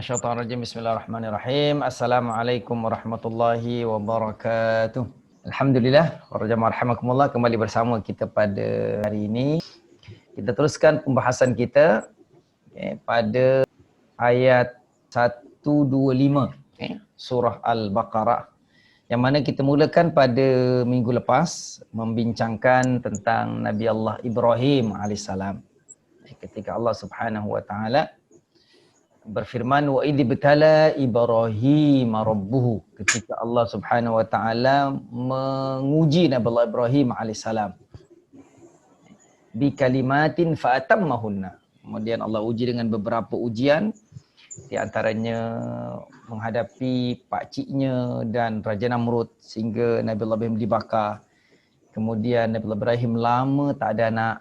minasyaitanir rajim. Bismillahirrahmanirrahim. Assalamualaikum warahmatullahi wabarakatuh. Alhamdulillah, rahimakumullah kembali bersama kita pada hari ini. Kita teruskan pembahasan kita okay, pada ayat 125 okay, surah Al-Baqarah yang mana kita mulakan pada minggu lepas membincangkan tentang Nabi Allah Ibrahim alaihissalam. Ketika Allah Subhanahu wa taala berfirman wa idh betala Ibrahim rabbuhu. Ketika Allah Subhanahu wa taala menguji Nabi Allah Ibrahim alaihissalam bi kalimatin fa atammahunna. Kemudian Allah uji dengan beberapa ujian di antaranya menghadapi pak ciknya dan Raja Namrud sehingga Nabi Allah Ibrahim dibakar. Kemudian Nabi Allah Ibrahim lama tak ada anak.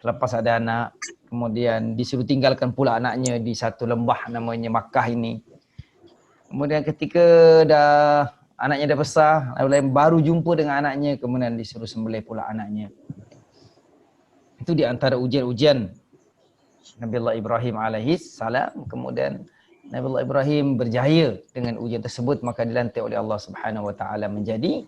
Selepas ada anak kemudian disuruh tinggalkan pula anaknya di satu lembah namanya Makkah ini. Kemudian ketika dah anaknya dah besar, Nabi baru jumpa dengan anaknya, kemudian disuruh sembelih pula anaknya. Itu di antara ujian-ujian Nabi Allah Ibrahim alaihi salam. Kemudian Nabi Allah Ibrahim berjaya dengan ujian tersebut maka dilantik oleh Allah Subhanahu wa taala menjadi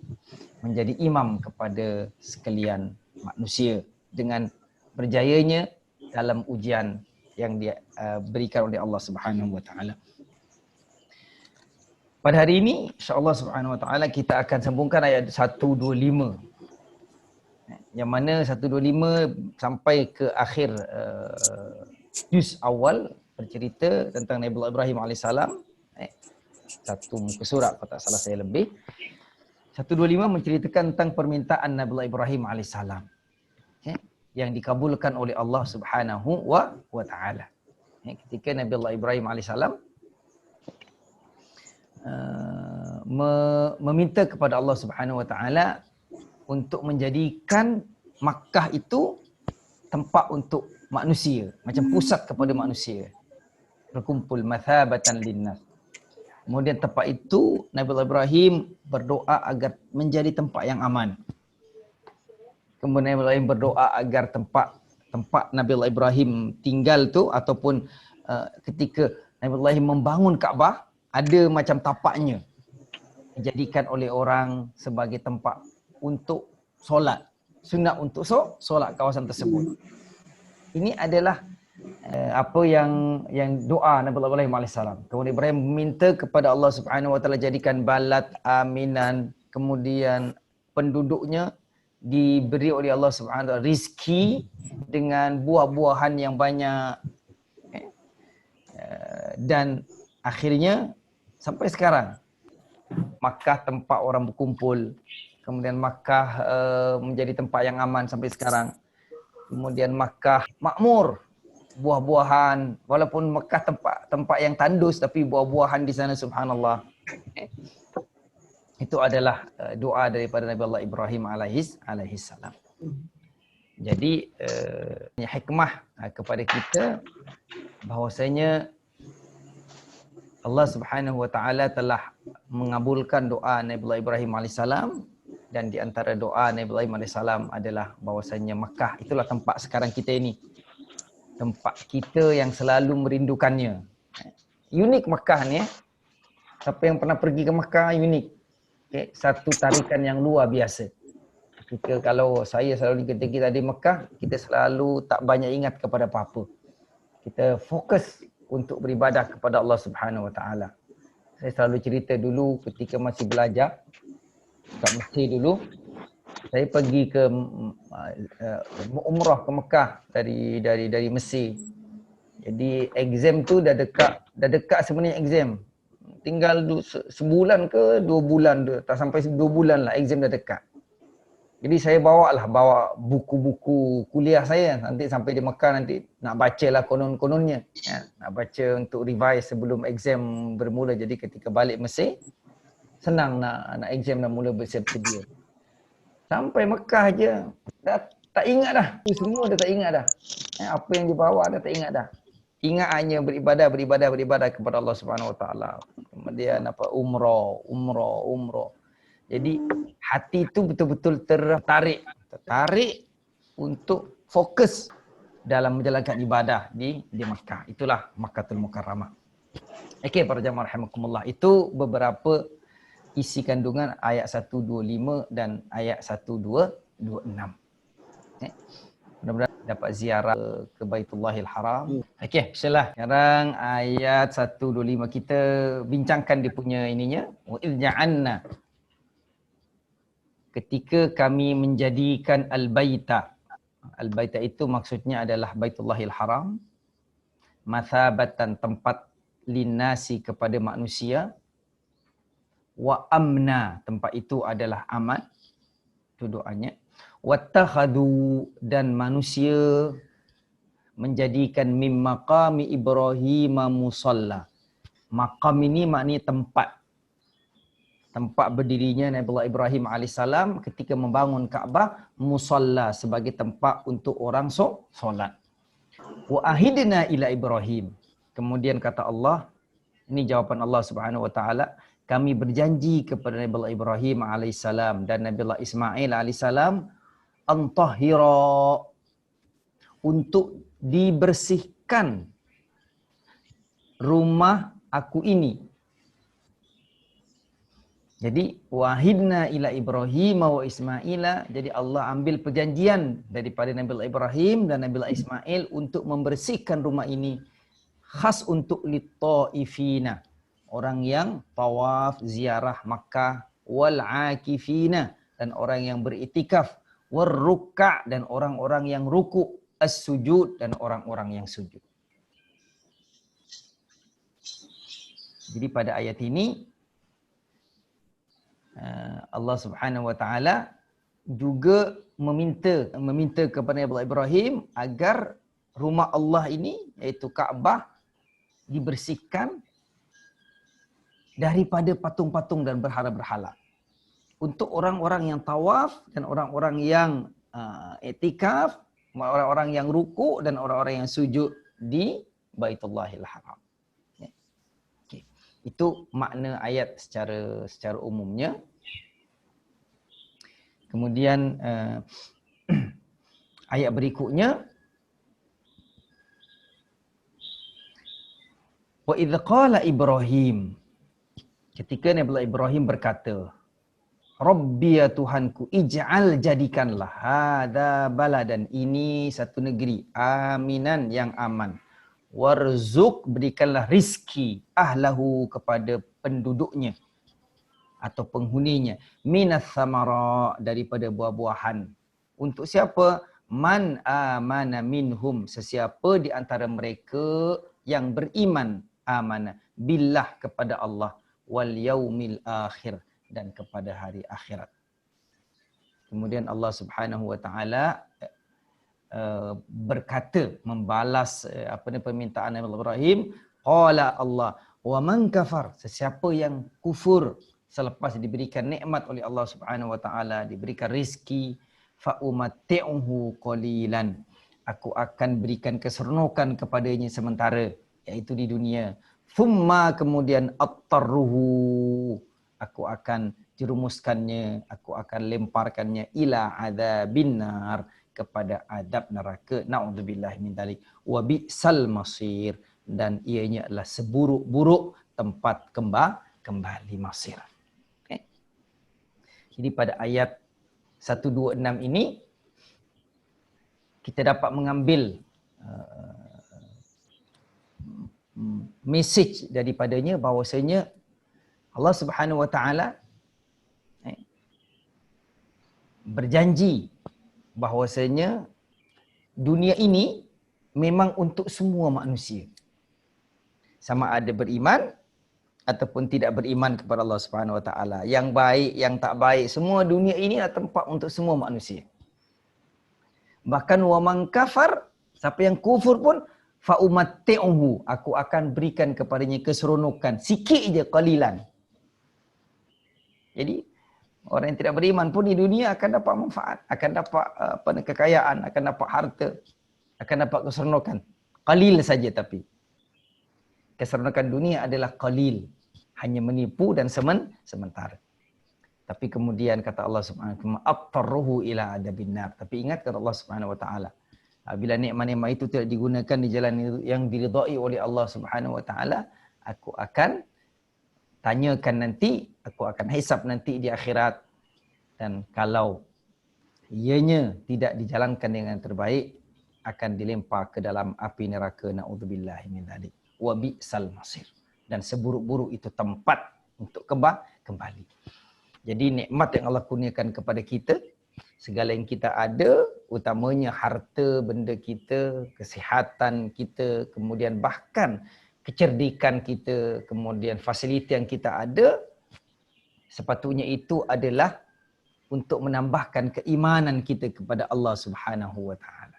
menjadi imam kepada sekalian manusia dengan berjayanya dalam ujian yang diberikan uh, oleh Allah Subhanahu wa taala. Pada hari ini insya-Allah Subhanahu wa taala kita akan sambungkan ayat 125. Yang mana 125 sampai ke akhir uh, juz awal bercerita tentang Nabi Ibrahim alaihissalam. Eh, satu muka surat kalau tak salah saya lebih. 125 menceritakan tentang permintaan Nabi Ibrahim alaihissalam yang dikabulkan oleh Allah Subhanahu wa wa taala. Ya, ketika Nabi Allah Ibrahim alaihissalam uh, meminta kepada Allah Subhanahu wa taala untuk menjadikan Makkah itu tempat untuk manusia, macam pusat kepada manusia. Berkumpul mathabatan linnas. Kemudian tempat itu Nabi Allah Ibrahim berdoa agar menjadi tempat yang aman kemudian Nabi Ibrahim berdoa agar tempat tempat Nabi Ibrahim tinggal tu ataupun uh, ketika Nabi Ibrahim membangun Kaabah ada macam tapaknya dijadikan oleh orang sebagai tempat untuk solat. Sunat untuk so, solat kawasan tersebut. Ini adalah uh, apa yang yang doa Nabi Ibrahim alaihissalam kemudian Ibrahim meminta kepada Allah Subhanahu wa taala jadikan balat aminan kemudian penduduknya diberi oleh Allah Subhanahu rizki dengan buah-buahan yang banyak. Eh, eh, dan akhirnya sampai sekarang Makkah tempat orang berkumpul. Kemudian Makkah uh, menjadi tempat yang aman sampai sekarang. Kemudian Makkah makmur. Buah-buahan walaupun Makkah tempat tempat yang tandus tapi buah-buahan di sana subhanallah itu adalah uh, doa daripada Nabi Allah Ibrahim alaihis alaihis salam. Jadi uh, hikmah uh, kepada kita bahwasanya Allah Subhanahu wa taala telah mengabulkan doa Nabi Allah Ibrahim alaihis salam dan di antara doa Nabi Ibrahim salam adalah bahwasanya Mekah itulah tempat sekarang kita ini. Tempat kita yang selalu merindukannya. Unik Mekah ni eh. Siapa yang pernah pergi ke Mekah unik okay, satu tarikan yang luar biasa. Kita kalau saya selalu ketika kita di Mekah, kita selalu tak banyak ingat kepada apa-apa. Kita fokus untuk beribadah kepada Allah Subhanahu Wa Taala. Saya selalu cerita dulu ketika masih belajar kat Mesir dulu, saya pergi ke uh, umrah ke Mekah dari dari dari Mesir. Jadi exam tu dah dekat, dah dekat sebenarnya exam tinggal du, se, sebulan ke dua bulan tu tak sampai dua bulan lah exam dah dekat. Jadi saya bawa lah bawa buku-buku kuliah saya. Nanti sampai di Mekah nanti nak baca lah konon-kononnya. Ya, nak baca untuk revise sebelum exam bermula. Jadi ketika balik Mesir senang nak nak exam dah mula bersedia. Sampai Mekah je dah tak ingat dah. Semua dah tak ingat dah. Ya, apa yang dibawa dah tak ingat dah ingat hanya beribadah beribadah beribadah kepada Allah Subhanahu Wa Taala. Kemudian apa umrah, umrah, umrah. Jadi hati itu betul-betul tertarik, tertarik untuk fokus dalam menjalankan ibadah di di Makkah. Itulah Makkahul Mukarramah. Okey para jemaah rahimakumullah. Itu beberapa isi kandungan ayat 125 dan ayat 126. Eh. Mudah-mudahan dapat ziarah ke Baitullahil Haram. Hmm. Okey, insyaAllah. Sekarang ayat 125 kita bincangkan dia punya ininya. Wa ja'anna ketika kami menjadikan al-baita. Al-baita itu maksudnya adalah Baitullahil Haram. Mathabatan tempat linasi kepada manusia wa amna tempat itu adalah aman itu doanya wattakhadu dan manusia menjadikan mim maqami ibrahim musalla. Maqam ini maknanya tempat. Tempat berdirinya Nabi Allah Ibrahim alaihissalam ketika membangun Kaabah musalla sebagai tempat untuk orang solat. Wa ahidna ila Ibrahim. Kemudian kata Allah, ini jawapan Allah Subhanahu wa taala, kami berjanji kepada Nabi Allah Ibrahim alaihissalam dan Nabi Allah Ismail alaihissalam antahira untuk dibersihkan rumah aku ini. Jadi wahidna ila Ibrahim wa Ismaila. Jadi Allah ambil perjanjian daripada Nabi Ibrahim dan Nabi Ismail untuk membersihkan rumah ini khas untuk litaifina orang yang tawaf ziarah Makkah wal akifina dan orang yang beritikaf war ruk'a dan orang-orang yang ruku as-sujud dan orang-orang yang sujud. Jadi pada ayat ini uh, Allah Subhanahu wa taala juga meminta meminta kepada Nabi Ibrahim agar rumah Allah ini iaitu Kaabah dibersihkan daripada patung-patung dan berhala-berhala. Untuk orang-orang yang tawaf dan orang-orang yang uh, etikaf, orang-orang yang ruku dan orang-orang yang sujud di Baitullahil Haram. Ya. Okay. Itu makna ayat secara secara umumnya. Kemudian uh, ayat berikutnya Wa idh qala Ibrahim ketika Nabi Ibrahim berkata Rabbi ya Tuhanku ij'al jadikanlah hada baladan ini satu negeri aminan yang aman. Warzuk berikanlah rizki ahlahu kepada penduduknya atau penghuninya. Minas samara daripada buah-buahan. Untuk siapa? Man amana minhum sesiapa di antara mereka yang beriman amana billah kepada Allah wal yaumil akhir dan kepada hari akhirat. Kemudian Allah Subhanahu wa taala uh, berkata membalas uh, apa ni permintaan Nabi Ibrahim qala Allah wa man kafar sesiapa yang kufur selepas diberikan nikmat oleh Allah Subhanahu wa taala diberikan rezeki fa umatti'uhu qalilan aku akan berikan keseronokan kepadanya sementara iaitu di dunia. Thumma kemudian attarruhu. Aku akan jerumuskannya, aku akan lemparkannya ila adzabin nar kepada adab neraka. Nauzubillah min dalik. Wa bi'sal masir dan ianya adalah seburuk-buruk tempat kembali kembali masir. Okay. Jadi pada ayat 126 ini kita dapat mengambil uh, message daripadanya bahawasanya Allah Subhanahu Wa Taala eh, berjanji bahawasanya dunia ini memang untuk semua manusia. Sama ada beriman ataupun tidak beriman kepada Allah Subhanahu Wa Taala. Yang baik, yang tak baik, semua dunia ini adalah tempat untuk semua manusia. Bahkan wa man kafar, siapa yang kufur pun fa aku akan berikan kepadanya keseronokan sikit je qalilan jadi orang yang tidak beriman pun di dunia akan dapat manfaat akan dapat uh, apa kekayaan akan dapat harta akan dapat keseronokan qalil saja tapi. Keseronokan dunia adalah qalil hanya menipu dan semen sementara. Tapi kemudian kata Allah Subhanahu wa taala ila adabin nar. Tapi ingat kata Allah Subhanahu wa taala bila nikmat-nikmat itu tidak digunakan di jalan yang diridai oleh Allah Subhanahu wa taala aku akan tanyakan nanti, aku akan hisap nanti di akhirat. Dan kalau ianya tidak dijalankan dengan terbaik, akan dilempar ke dalam api neraka naudzubillah min dzalik. Wa bi'sal masir. Dan seburuk-buruk itu tempat untuk kembali. Jadi nikmat yang Allah kurniakan kepada kita, segala yang kita ada, utamanya harta benda kita, kesihatan kita, kemudian bahkan kecerdikan kita, kemudian fasiliti yang kita ada, sepatutnya itu adalah untuk menambahkan keimanan kita kepada Allah Subhanahu wa taala.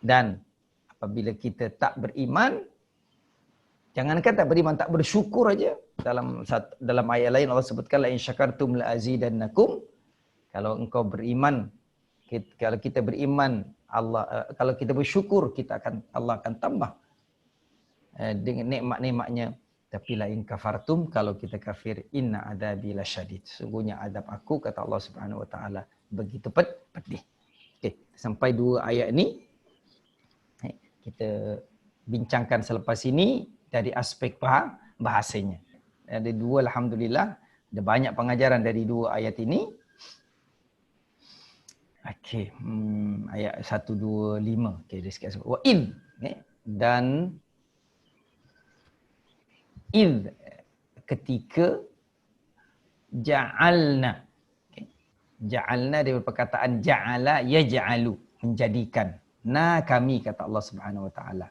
Dan apabila kita tak beriman, jangankan tak beriman, tak bersyukur aja. Dalam dalam ayat lain Allah sebutkan la in syakartum la azidannakum. Kalau engkau beriman, kalau kita beriman Allah eh, kalau kita bersyukur kita akan Allah akan tambah dengan nikmat-nikmatnya. Tapi lain kafartum kalau kita kafir inna adabi lasyadid sungguhnya adab aku kata Allah Subhanahu wa taala begitu ped pedih. Okey sampai dua ayat ni eh, kita bincangkan selepas ini dari aspek bahasanya. Ada dua alhamdulillah ada banyak pengajaran dari dua ayat ini. Okey hmm, ayat 125 okey dia sikit. Wa in okay. dan id ketika ja'alna. Ja'alna dari perkataan ja'ala yaj'alu menjadikan. Na kami kata Allah Subhanahu wa taala.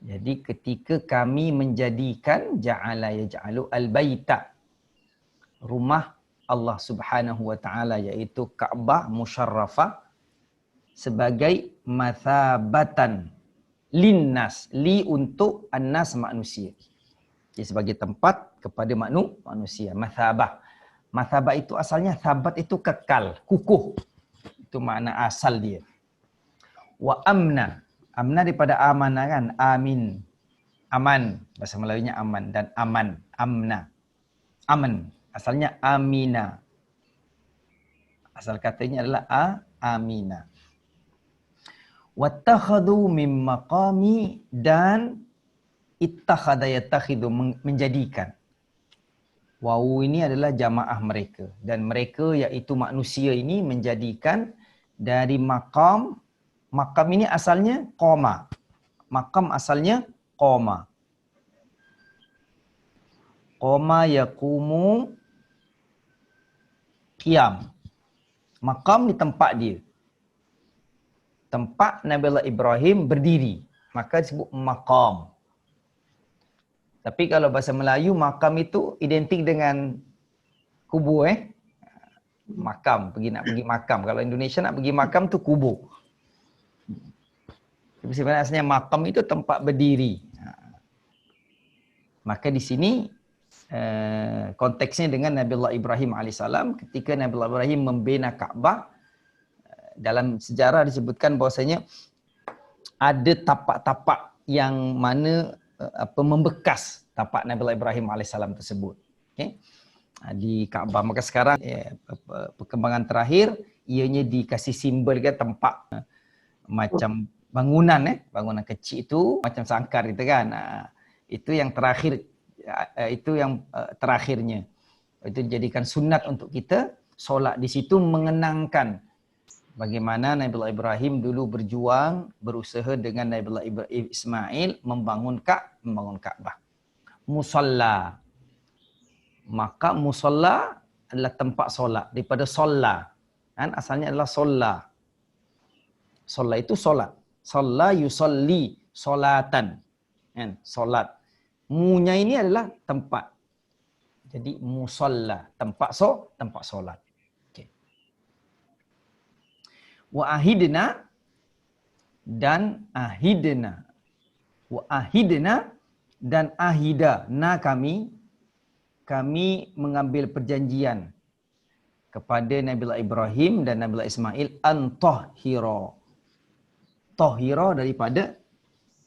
Jadi ketika kami menjadikan ja'ala yaj'alu al-baita. Rumah Allah Subhanahu wa taala iaitu Kaabah musyarrafah sebagai mathabatan linnas li untuk annas manusia. Jadi sebagai tempat kepada maknu manusia. Mathabah. Mathabah itu asalnya thabat itu kekal, kukuh. Itu makna asal dia. Wa amna. Amna daripada amanah kan? Amin. Aman. Bahasa Melayunya aman. Dan aman. Amna. Aman. Asalnya amina. Asal katanya adalah a amina wattakhadhu mim maqami dan ittakhadha yattakhidhu menjadikan. Waw ini adalah jamaah mereka dan mereka iaitu manusia ini menjadikan dari makam makam ini asalnya qoma makam asalnya qoma qoma yaqumu qiyam. Makam di tempat dia tempat Nabi Allah Ibrahim berdiri. Maka disebut makam. Tapi kalau bahasa Melayu, makam itu identik dengan kubur. Eh? Makam, pergi nak pergi makam. Kalau Indonesia nak pergi makam tu kubur. Tapi sebenarnya makam itu tempat berdiri. Maka di sini eh, konteksnya dengan Nabi Allah Ibrahim AS ketika Nabi Allah Ibrahim membina Kaabah dalam sejarah disebutkan bahwasanya ada tapak-tapak yang mana eh, apa membekas tapak Nabi Ibrahim alaihissalam tersebut. Okey. Ah, di Kaabah maka sekarang ya, perkembangan terakhir ianya dikasih simbol ke tempat eh, macam bangunan eh bangunan kecil itu macam sangkar gitu kan. Ah, itu yang terakhir eh, itu yang terakhirnya. Itu dijadikan sunat untuk kita solat di situ mengenangkan bagaimana Nabi Ibrahim dulu berjuang berusaha dengan Nabi Ibrahim Ismail membangun Ka membangun Kaabah. Musalla. Maka musalla adalah tempat solat daripada solla. Kan asalnya adalah solla. Solla itu solat. Solla yusalli solatan. Kan solat. Munya ini adalah tempat. Jadi musalla, tempat so, tempat solat wa ahidna dan ahidna. Wa ahidna dan ahida. Na kami kami mengambil perjanjian kepada Nabi Ibrahim dan Nabi Ismail antahira. Tahira daripada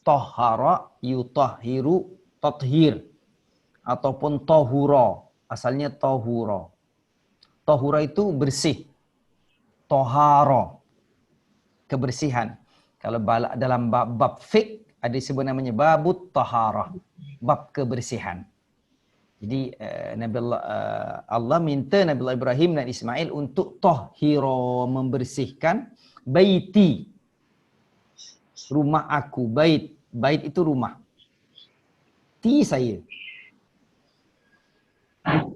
tahara yutahiru tathir. Ataupun tahura. Asalnya tahura. Tahura itu bersih. Tahara kebersihan. Kalau dalam bab, bab fik ada sebut namanya babut taharah, bab kebersihan. Jadi uh, Nabi Allah, uh, Allah minta Nabi Allah Ibrahim dan Ismail untuk tahira membersihkan baiti. Rumah aku bait. Bait itu rumah. Ti saya.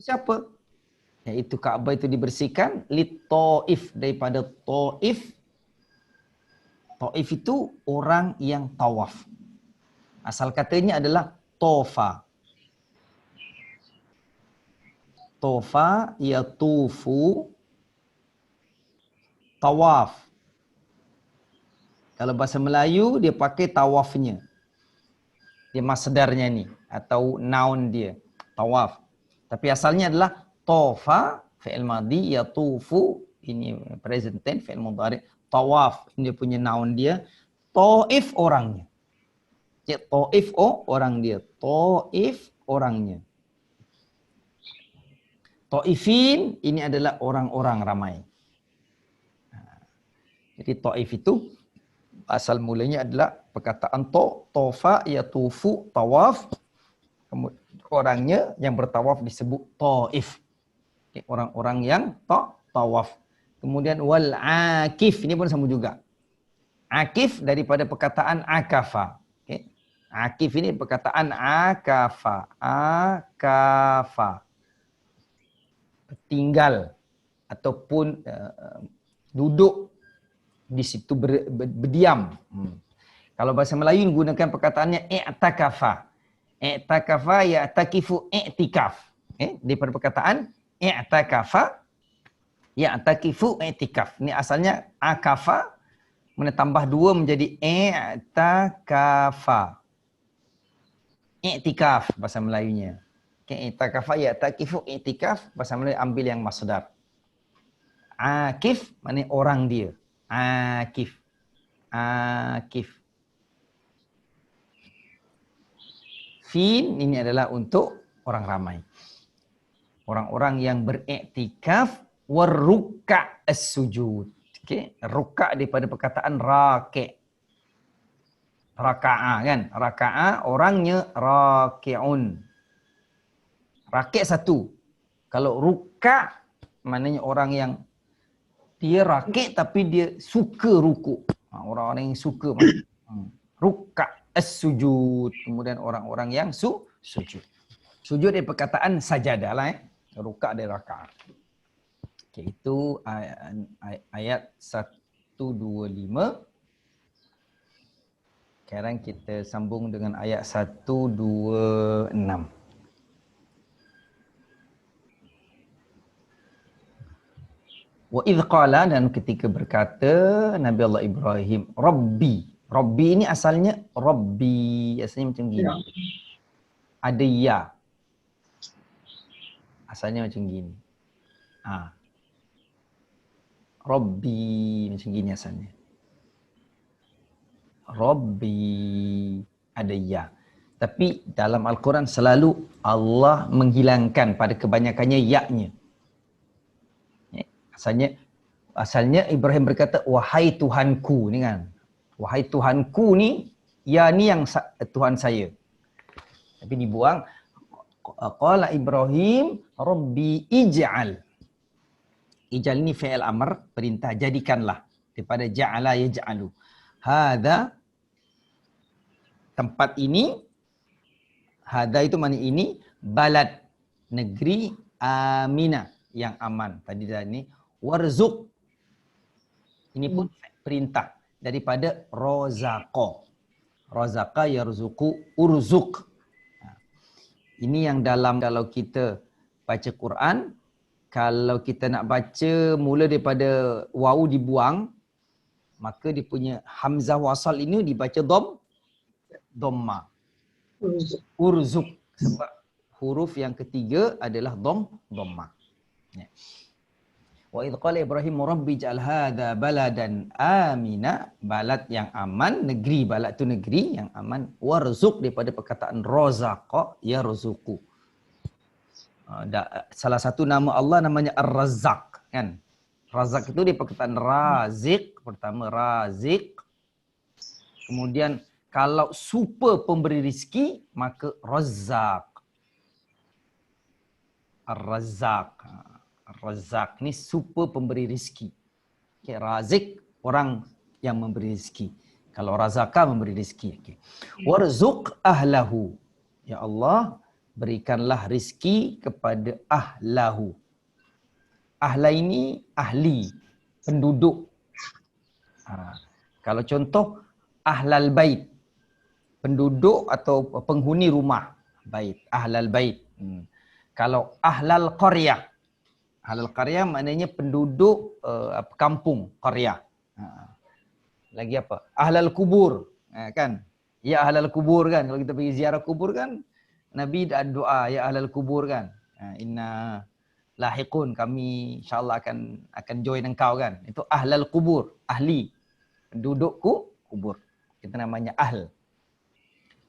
Siapa? Iaitu Kaabah itu dibersihkan li taif daripada taif taif itu orang yang tawaf asal katanya adalah tofa tofa yatufu tawaf. Kalau bahasa Melayu dia pakai tawafnya. Dia masdarnya ni atau noun dia tawaf. Tapi asalnya adalah tofa fi'il madhi yatufu ini present tense fi'il mudhari tawaf dia punya noun dia taif orangnya. Cik taif oh orang dia. Taif orangnya. Taifin ini adalah orang-orang ramai. Ha. Jadi Taif itu asal mulanya adalah perkataan to, tofa, yatufu, tawaf. Orangnya yang bertawaf disebut Taif. Orang-orang yang ta, tawaf. Kemudian wal akif ini pun sama juga. Akif daripada perkataan akafa. Okay. Akif ini perkataan akafa. Akafa tinggal ataupun uh, duduk di situ ber, ber, berdiam. Hmm. Kalau bahasa Melayu gunakan perkataannya i'takafa. I'takafa ya takifu i'tikaf. Eh, daripada perkataan i'takafa ya takifu i'tikaf. Ini asalnya akafa menambah dua menjadi i'takafa. I'tikaf bahasa Melayunya. Okay, itakafa ya takifu itikaf bahasa Melayu ambil yang masdar. Akif mana orang dia. Akif. Akif. Fin ini adalah untuk orang ramai. Orang-orang yang beriktikaf warruka as-sujud. Okey, ruka daripada perkataan raki'. Raka'a kan? Raka'a orangnya raki'un. Rakit satu. Kalau ruka maknanya orang yang dia rakit tapi dia suka ruku. Ha, orang-orang yang suka hmm. ruka as-sujud. Kemudian orang-orang yang su sujud. Sujud dia perkataan sajadah lah eh. Ruka dia raka. Okay, itu ayat 125. Sekarang kita sambung dengan ayat 126. Wa idh qala dan ketika berkata Nabi Allah Ibrahim, Rabbi. Rabbi ini asalnya Rabbi. Asalnya macam gini. Ya. Ada ya. Asalnya macam gini. Ha. Rabbi macam gini asalnya. Rabbi ada ya. Tapi dalam Al-Quran selalu Allah menghilangkan pada kebanyakannya ya-nya. Asalnya asalnya Ibrahim berkata wahai Tuhanku ni kan. Wahai Tuhanku ni ya ni yang Tuhan saya. Tapi dibuang qala Ibrahim rabbi ij'al. Ij'al ni fi'il amr perintah jadikanlah daripada ja'ala yaj'alu. Hadha tempat ini hadha itu mana ini balad negeri amina yang aman. Tadi dah ni warzuk. Ini pun hmm. perintah daripada rozaqa. Rozaqa yarzuku urzuk. Ha. Ini yang dalam kalau kita baca Quran, kalau kita nak baca mula daripada wawu dibuang, maka dia punya hamzah wasal ini dibaca dom domma. Urzuk. Sebab huruf yang ketiga adalah dom domma. Ya. Wa idh qala Ibrahim rabbi ja'al hadha baladan amina balad yang aman negeri balad tu negeri yang aman warzuq daripada perkataan razaqa yarzuqu uh, salah satu nama Allah namanya Ar-Razzaq kan Razak itu dia perkataan razik pertama razik kemudian Kalau super pemberi rizki, maka Razzaq. Ar-Razzaq. Ar-Razzaq ni super pemberi rizki. Okay, Razik, orang yang memberi rizki. Kalau razaka memberi rizki. Okay. Warzuq ahlahu. Ya Allah, berikanlah rizki kepada ahlahu. Ahla ini ahli, penduduk. Ha. Kalau contoh, ahlal bait. Penduduk atau penghuni rumah. Bait. Ahlal bait. Hmm. Kalau ahlal qaryah. Ahlal qaryah maknanya penduduk uh, kampung, qaryah. Ha. Lagi apa? Ahlal kubur. Ha, kan? Ya ahlal kubur kan. Kalau kita pergi ziarah kubur kan. Nabi dah doa ya ahlal kubur kan. Ha, inna lahiqun kami insyaAllah akan akan join engkau kan. Itu ahlal kubur. Ahli. Pendudukku kubur. Kita namanya ahl.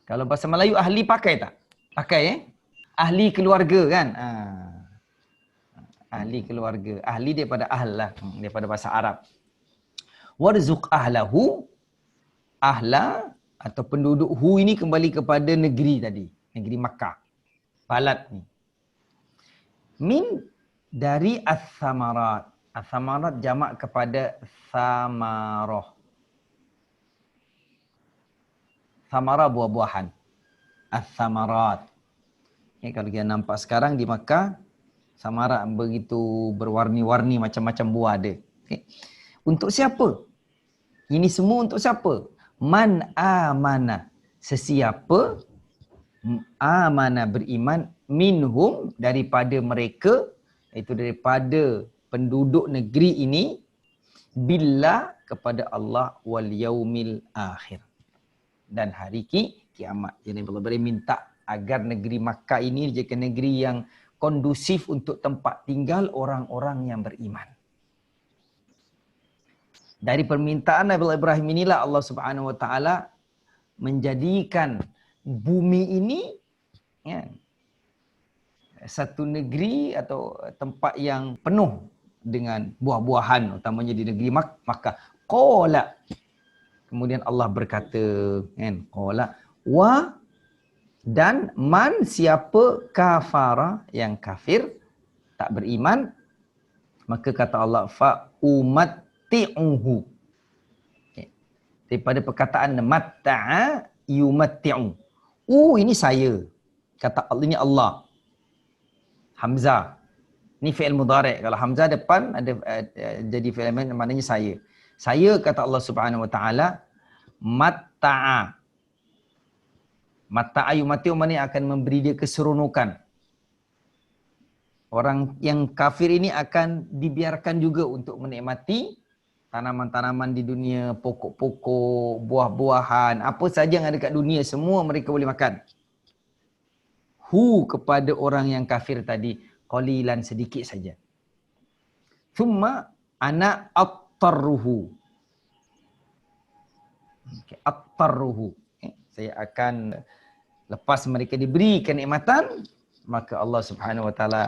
Kalau bahasa Melayu ahli pakai tak? Pakai eh? Ahli keluarga kan? Ha. Ahli keluarga. Ahli daripada ahl lah. Hmm, daripada bahasa Arab warzuq ahlahu ahla atau penduduk hu ini kembali kepada negeri tadi negeri Makkah. Balad ni. Min dari as-samarat. As-samarat jamak kepada samarah samara buah-buahan. As-samarat. Okay, kalau kita nampak sekarang di Makkah samarat begitu berwarni-warni macam-macam buah ada. Okay. untuk siapa? Ini semua untuk siapa? Man amana. Sesiapa amana beriman minhum daripada mereka itu daripada penduduk negeri ini billah kepada Allah wal yaumil akhir dan hari ki, kiamat. Jadi Allah boleh minta agar negeri Makkah ini jadi negeri yang kondusif untuk tempat tinggal orang-orang yang beriman dari permintaan Nabi Ibrahim inilah Allah Subhanahu Wa Taala menjadikan bumi ini ya, satu negeri atau tempat yang penuh dengan buah-buahan utamanya di negeri Mak Makkah. Qala kemudian Allah berkata kan qala wa dan man siapa kafara yang kafir tak beriman maka kata Allah fa umat yumatti'uhu. Okay. Daripada perkataan matta'a yumatti'u. Uh, ini saya. Kata Allah, ini Allah. Hamzah. Ini fi'il mudhari'. Kalau Hamzah depan ada uh, jadi fi'il maknanya saya. Saya kata Allah Subhanahu wa taala matta'a. Matta'a yumatti'u maknanya akan memberi dia keseronokan. Orang yang kafir ini akan dibiarkan juga untuk menikmati tanaman-tanaman di dunia, pokok-pokok, buah-buahan, apa saja yang ada kat dunia, semua mereka boleh makan. Hu kepada orang yang kafir tadi, qalilan sedikit saja. Thumma ana attarruhu. Okay, attarruhu. Okay, saya akan lepas mereka diberi kenikmatan, maka Allah Subhanahu Wa Taala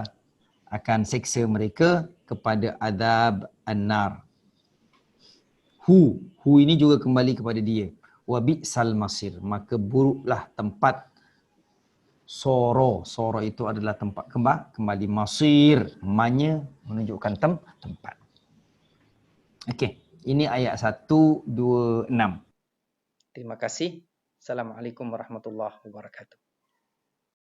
akan seksa mereka kepada adab an-nar hu hu ini juga kembali kepada dia. Wa bi'sal masir. Maka buruklah tempat soro. Soro itu adalah tempat kembali kembali masir. Manya menunjukkan tem tempat. Okey ini ayat 126 terima kasih. Assalamualaikum warahmatullahi wabarakatuh